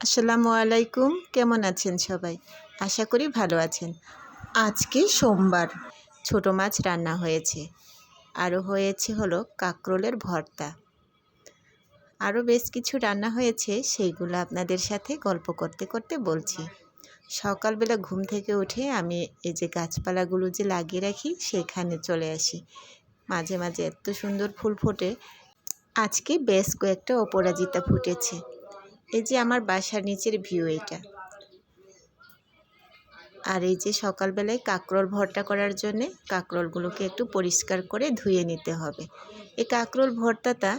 আসসালামু আলাইকুম। কেমন আছেন সবাই? আশা করি ভালো আছেন। আজকে সোমবার। ছোট মাছ রান্না হয়েছে। আরও হয়েছে হলো কাকরোলের ভর্তা। আরও বেশ কিছু রান্না হয়েছে, সেইগুলো আপনাদের সাথে গল্প করতে করতে বলছি। সকালবেলা ঘুম থেকে উঠে আমি এই যে গাছপালাগুলো যে লাগিয়ে রাখি, সেখানে চলে আসি। মাঝে মাঝে এত সুন্দর ফুল ফোটে। আজকে বেশ কয়েকটা অপরাজিতা ফুটেছে। এই যে আমার বাসার নিচের ভিউ এটা আর এই যে সকালবেলায় কাঁকরোল ভর্তা করার জন্যে কাঁকরোলগুলোকে একটু পরিষ্কার করে ধুয়ে নিতে হবে। এই কাঁকরোল ভর্তাটা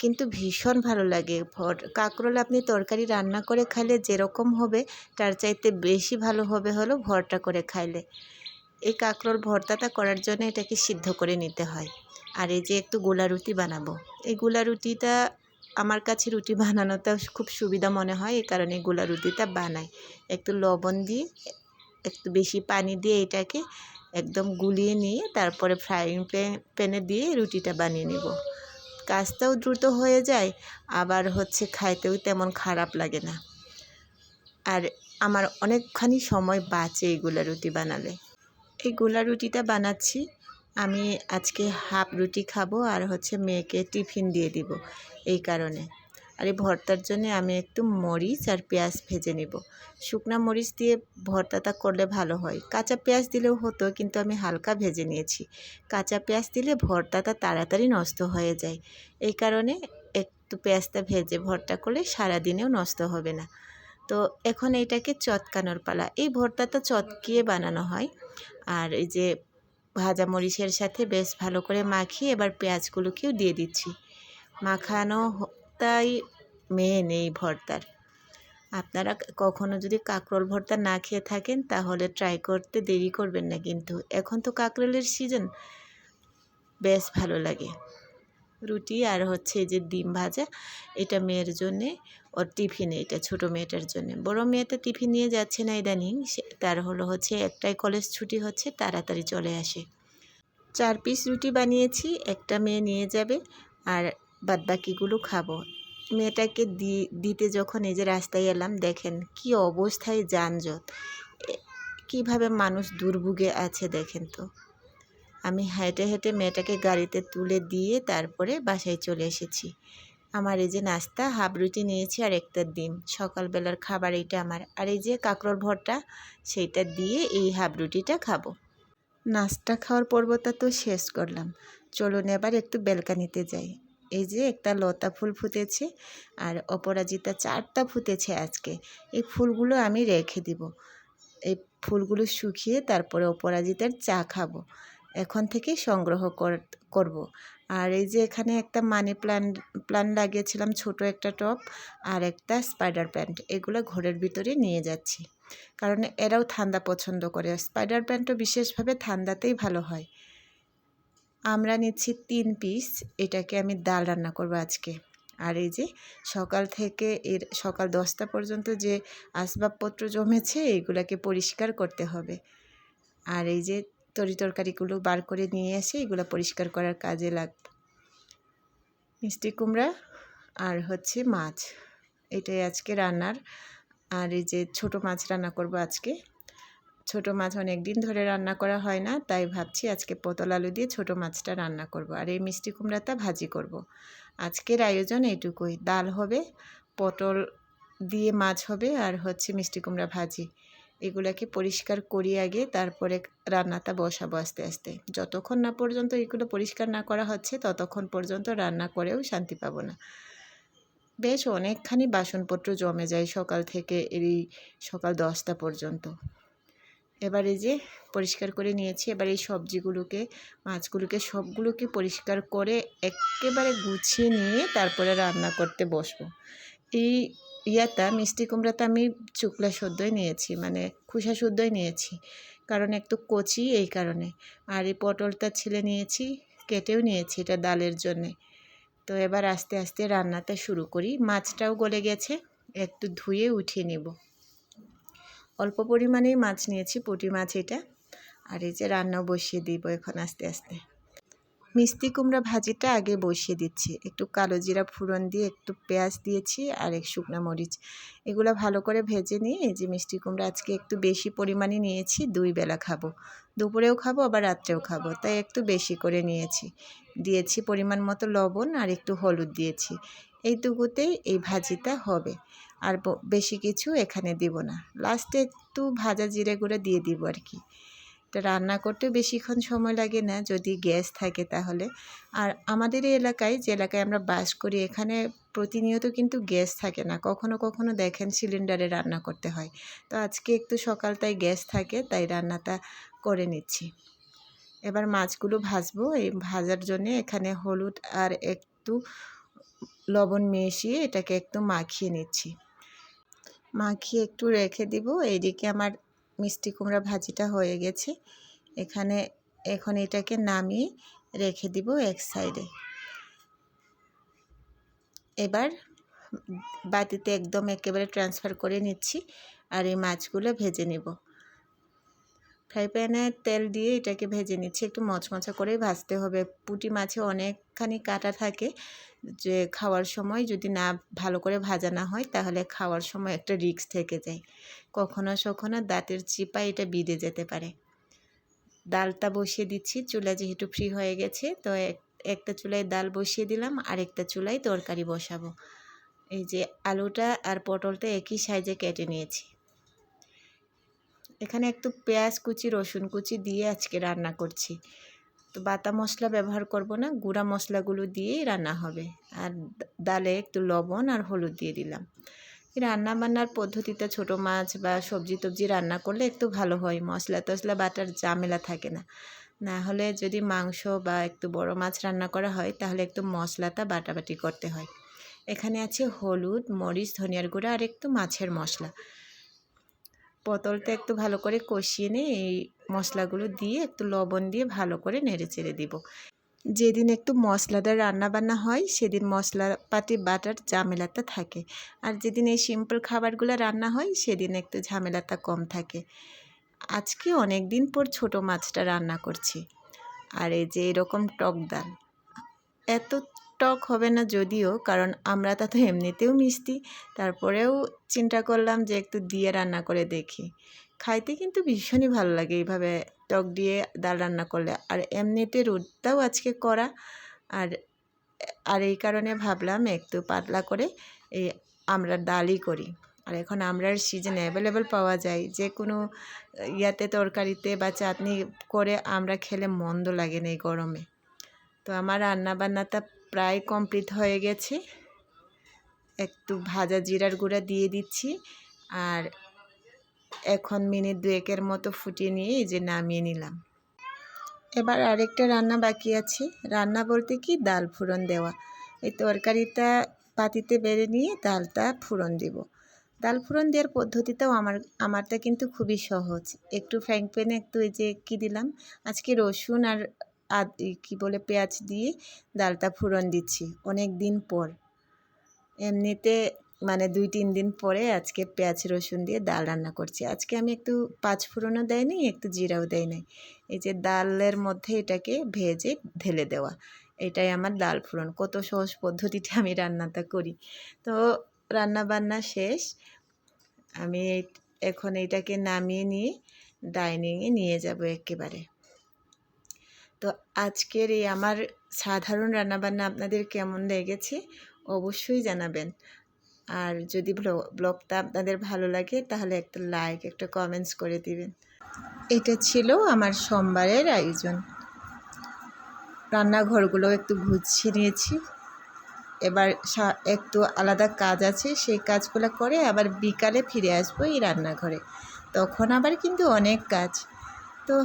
কিন্তু ভীষণ ভালো লাগে। ভর, কাঁকরোল আপনি তরকারি রান্না করে খাইলে যেরকম হবে, তার চাইতে বেশি ভালো হবে হলো ভর্তা করে খাইলে। এই কাঁকরোল ভর্তাটা করার জন্য এটাকে সিদ্ধ করে নিতে হয়। আর এই যে একটু গোলা রুটি বানাবো। এই গোলা রুটিটা আমার কাছে রুটি বানানোটা খুব সুবিধা মনে হয়, এই কারণে গোলা রুটিটা বানাই। একটু লবণ দিয়ে, একটু বেশি পানি দিয়ে এটাকে একদম গুলিয়ে নিয়ে তারপরে ফ্রাইং প্যানে দিয়ে রুটিটা বানিয়ে নেব। কাজটাও দ্রুত হয়ে যায়, আবার হচ্ছে খাইতেও তেমন খারাপ লাগে না। আর আমার অনেকখানি সময় বাঁচে এই গোলা রুটি বানালে। এই গোলা রুটিটা বানাচ্ছি আমি আজকে হাফ রুটি খাব আর হচ্ছে মেয়েকে টিফিন দিয়ে দিব এই কারণে। আর এই ভর্তার জন্য আমি একটু মরিচ আর পেঁয়াজ ভেজে নেব। শুকনা মরিচ দিয়ে ভর্তাটা করলে ভালো হয়। কাঁচা পেঁয়াজ দিলেও হতো, কিন্তু আমি হালকা ভেজে নিয়েছি। কাঁচা পেঁয়াজ দিলে ভর্তাটা তাড়াতাড়ি নষ্ট হয়ে যায়। এই কারণে একটু পেঁয়াজটা ভেজে ভর্তা করলে সারাদিনেও নষ্ট হবে না। তো এখন এইটাকে চটকানোর পালা। এই ভর্তাটা চটকিয়ে বানানো হয়। আর এই যে ভাজা মরিচের সাথে বেশ ভালো করে মাখিয়ে এবার পেঁয়াজগুলোকেও দিয়ে দিচ্ছি। মাখানো তাই মেন নেই ভর্তার। আপনারা কখনো যদি কাঁকরোল ভর্তা না খেয়ে থাকেন, তাহলে ট্রাই করতে দেরি করবেন না কিন্তু। এখন তো কাঁকরোলের সিজন বেশ ভালো লাগে। রুটি আর হচ্ছে যে ডিম ভাজা, এটা মেয়ের জন্যে ওর টিফিনে এটা ছোটো মেয়েটার জন্য। বড় মেয়েটা টিফিন নিয়ে যাচ্ছে না ইদানিং। তার হলো হচ্ছে একটাই কলেজ ছুটি হচ্ছে, তাড়াতাড়ি চলে আসে। চার পিস রুটি বানিয়েছি, একটা মেয়ে নিয়ে যাবে আর বাদবাকিগুলো খাব। মেয়েটাকে দিতে যখন এই যে রাস্তায় এলাম, দেখেন কি অবস্থায় যানজট। কীভাবে মানুষ দুর্ভোগে আছে দেখেন তো। আমি হেঁটে হেঁটে মেয়েটাকে গাড়িতে তুলে দিয়ে তারপরে বাসায় চলে এসেছি। আমার এই যে নাস্তা, হাফ রুটি নিয়েছি আর একটা ডিম। সকালবেলার খাবার এইটা আমার। আর এই যে কাঁকরোল ভরটা সেইটা দিয়ে এই হাফ রুটিটা খাব। নাস্তা খাওয়ার পর্বটা তো শেষ করলাম। চলুন এবার একটু বেলকানিতে যাই। এই যে একটা লতা ফুল ফুটেছে আর অপরাজিতা চারটা ফুটেছে আজকে। এই ফুলগুলো আমি রেখে দিব। এই ফুলগুলো শুকিয়ে তারপরে অপরাজিতার চা খাব। এখন থেকে সংগ্রহ করব। আর এই যে এখানে একটা মানি প্ল্যান্ট প্ল্যান্ট লাগিয়েছিলাম ছোট একটা টপ আর একটা স্পাইডার প্যান্ট এগুলো ঘরের ভিতরে নিয়ে যাচ্ছি। কারণ এরাও ঠান্ডা পছন্দ করে স্পাইডার প্যান্টও বিশেষভাবে ঠান্ডাতেই ভালো হয়। আমরা নিচ্ছি তিন পিস এটাকে আমি ডাল রান্না করব আজকে। আর এই যে সকাল থেকে এর, সকাল দশটা পর্যন্ত যে আসবাবপত্র জমেছে এইগুলাকে পরিষ্কার করতে হবে। আর এই যে তরি তরকারিগুলো বার করে নিয়ে এসে এগুলো পরিষ্কার করার কাজে লাগবে মিষ্টি কুমড়া আর হচ্ছে মাছ। এটাই আজকে রান্নার। আর এই যে ছোট মাছ রান্না করব আজকে। ছোট মাছ অনেক দিন ধরে রান্না করা হয় না, তাই ভাবছি আজকে পটল আলু দিয়ে ছোট মাছটা রান্না করব। আর এই মিষ্টি কুমড়াটা ভাজি করব। আজকের আয়োজন এইটুকুই। ডাল হবে, পটল দিয়ে মাছ হবে আর হচ্ছে মিষ্টি কুমড়া ভাজি। এগুলাকে পরিষ্কার করি আগে, তারপরে রান্নাটা বসাবো আস্তে আস্তে। যতক্ষণ না পর্যন্ত এগুলো পরিষ্কার না করা হচ্ছে, ততক্ষণ পর্যন্ত রান্না করেও শান্তি পাবো না। বেশ অনেকখানি বাসনপত্র জমে যায় সকাল থেকে, এই সকাল দশটা পর্যন্ত। এবার এই যে পরিষ্কার করে নিয়েছি, এবার এই সবজিগুলোকে, মাছগুলোকে সবগুলোকে পরিষ্কার করে একেবারে গুছিয়ে নিয়ে তারপরে রান্না করতে বসবো। এই ইয়াটা, মিষ্টি কুমড়াটা আমি চুকলা শুদ্ধই নিয়েছি মানে খুসা শুদ্ধই নিয়েছি। কারণ একটু কচি এই কারণে। আর এই পটলটা ছিলে নিয়েছি, কেটেও নিয়েছি এটা ডালের জন্যে। তো এবার আস্তে আস্তে রান্নাটা শুরু করি। মাছটাও গলে গেছে, একটু ধুয়ে উঠিয়ে নেব। অল্প পরিমাণেই মাছ নিয়েছি, পুঁটি মাছ এটা। আর এই যে রান্নাও বসিয়ে দিব এখন আস্তে আস্তে। মিষ্টি কুমড়া ভাজিটা আগে বসিয়ে দিচ্ছি। একটু কালো জিরা ফোড়ন দিয়ে একটু পেঁয়াজ দিয়েছি আর এক শুকনো মরিচ। এগুলো ভালো করে ভেজে নিয়ে এই যে মিষ্টি কুমড়া আজকে একটু বেশি পরিমাণে নিয়েছি, দুই বেলা খাব। দুপুরেও খাব, আবার রাত্রেও খাব। তাই একটু বেশি করে নিয়েছি। দিয়েছি পরিমাণ মতো লবণ আর একটু হলুদ দিয়েছি। এইটুকুতেই এই ভাজিটা হবে। আর বেশি কিছু এখানে দিব না। লাস্টে একটু ভাজা জিরে গুঁড়ো দিয়ে দিব আর কি। এটা রান্না করতে বেশিক্ষণ সময় লাগে না, যদি গ্যাস থাকে তাহলে। আর আমাদের এই এলাকায়, যে এলাকায় আমরা বাস করি, এখানে প্রতিনিয়ত কিন্তু গ্যাস থাকে না। কখনো কখনো দেখেন সিলিন্ডারে রান্না করতে হয়। তো আজকে একটু সকাল তাই গ্যাস থাকে, তাই রান্নাটা করে নিচ্ছি। এবার মাছগুলো ভাজবো। এই ভাজার জন্য এখানে হলুদ আর একটু লবণ মিশিয়ে এটাকে একটু মাখিয়ে নিচ্ছি। মাখিয়ে একটু রেখে দিব। এইদিকে আমার মিষ্টি কুমড়া ভাজিটা হয়ে গেছে। এখানে, এখন এটাকে নামিয়ে রেখে দিব এক সাইডে এবার বাটিতে একদম একেবারে ট্রান্সফার করে নিচ্ছি আর এই মাছগুলো ভেজে নিব। ফ্রাই প্যানে তেল দিয়ে এটাকে ভেজে নিচ্ছি। একটু মচমচা করেই ভাজতে হবে। পুঁটি মাছে অনেকখানি কাটা থাকে যে খাওয়ার সময় যদি না ভালো করে ভাজা না হয়, তাহলে খাওয়ার সময় একটা রিস্ক থেকে যায়। কখনো সখনো দাঁতের চিপা এটা বিঁধে যেতে পারে। ডালটা বসিয়ে দিচ্ছি, চুলা যেহেতু ফ্রি হয়ে গেছে, তো এক- একটা চুলায় ডাল বসিয়ে দিলাম আর একটা চুলায় তরকারি বসাবো। এই যে আলুটা আর পটলটা একই সাইজে কেটে নিয়েছি। এখানে একটু পেঁয়াজ কুচি, রসুন কুচি দিয়ে আজকে রান্না করছি। তো বাটা মশলা ব্যবহার করব না, গুঁড়া মশলাগুলো দিয়েই রান্না হবে। আর ডালে একটু লবণ আর হলুদ দিয়ে দিলাম। রান্না বান্নার পদ্ধতিতে ছোট মাছ বা সবজি টবজি রান্না করলে একটু ভালো হয়, মশলা টশলা বাটার ঝামেলা থাকে না। না হলে যদি মাংস বা একটু বড় মাছ রান্না করা হয়, তাহলে একটু মশলাটা বাটাবাটি করতে হয়। এখানে আছে হলুদ, মরিচ, ধনিয়ার গুঁড়া আর একটু মাছের মশলা। পটলটা একটু ভালো করে কষিয়ে নিয়ে এই মশলাগুলো দিয়ে একটু লবণ দিয়ে ভালো করে নেড়ে চেড়ে দিব। যেদিন একটু মশলাদার রান্না বান্না হয়, সেদিন মশলাপাতি, বাটার, ঝামেলাটা থাকে। আর যেদিন এই সিম্পল খাবারগুলো রান্না হয়, সেদিন একটু ঝামেলাটা কম থাকে। আজকে অনেক দিন পর ছোট মাছটা রান্না করছি। আর এই যে এরকম টক ডাল, এত টক হবে না যদিও, কারণ আমরা তা তো এমনিতেও মিষ্টি। তারপরেও চিন্তা করলাম যে একটু দিয়ে রান্না করে দেখি। খাইতে কিন্তু ভীষণই ভালো লাগে এইভাবে টক দিয়ে ডাল রান্না করলে। আর এমনিতে রোদটাও আজকে করা আর আর এই কারণে ভাবলাম একটু পাতলা করে এই আমরা ডালই করি। আর এখন আমরার সিজন অ্যাভেলেবেল পাওয়া যায়। যে কোনো ইয়াতে তরকারিতে বা চাটনি করে আমরা খেলে মন্দ লাগে না এই গরমে। তো আমার রান্না বান্নাটা প্রায় কমপ্লিট হয়ে গেছে। একটু ভাজা জিরার গুঁড়া দিয়ে দিচ্ছি আর এখন মিনিট দুয়েকের মতো ফুটিয়ে নিয়ে এই যে নামিয়ে নিলাম। এবার আরেকটা রান্না বাকি আছে। রান্না বলতে কি? ডাল ফোড়ন দেওয়া। এই তরকারিটা পাতিতে বেড়ে নিয়ে ডালটা ফোড়ন দিব। ডাল ফোড়ন দেওয়ার পদ্ধতিটাও আমার, আমারটা কিন্তু খুবই সহজ। একটু ফ্রাইং প্যানে একটু এই যে কী দিলাম? আজকে রসুন আর আদ কী বলে, পেঁয়াজ দিয়ে ডালটা ফোড়ন দিচ্ছি অনেক দিন পর। এমনিতে মানে দুই, তিন দিন পরে আজকে পেঁয়াজ, রসুন দিয়ে ডাল রান্না করছি। আজকে আমি একটু পাঁচ ফোড়নও দেয়নি, একটু জিরাও দেয় নাই এই যে ডালের মধ্যে এটাকে ভেজে ঢেলে দেওয়া, এটাই আমার ডাল ফোড়ন। কত সহজ পদ্ধতিতে আমি রান্নাটা করি। তো রান্না বান্না শেষ, আমি এখন এটাকে নামিয়ে নিয়ে ডাইনিংয়ে নিয়ে যাব একেবারে। তো আজকের এই আমার সাধারণ রান্নাবান্না আপনাদের কেমন লেগেছে অবশ্যই জানাবেন। আর যদি ব্ল- ব্লগটা আপনাদের ভালো লাগে তাহলে একটা লাইক একটা কমেন্টস করে দিবেন। এটা ছিল আমার সোমবারের আয়োজন। রান্নাঘরগুলো একটু গুছিয়ে নিয়েছি। এবার একটু আলাদা কাজ আছে, সেই কাজগুলো করে আবার বিকালে ফিরে আসব এই রান্নাঘরে। তখন আবার কিন্তু অনেক কাজ। তো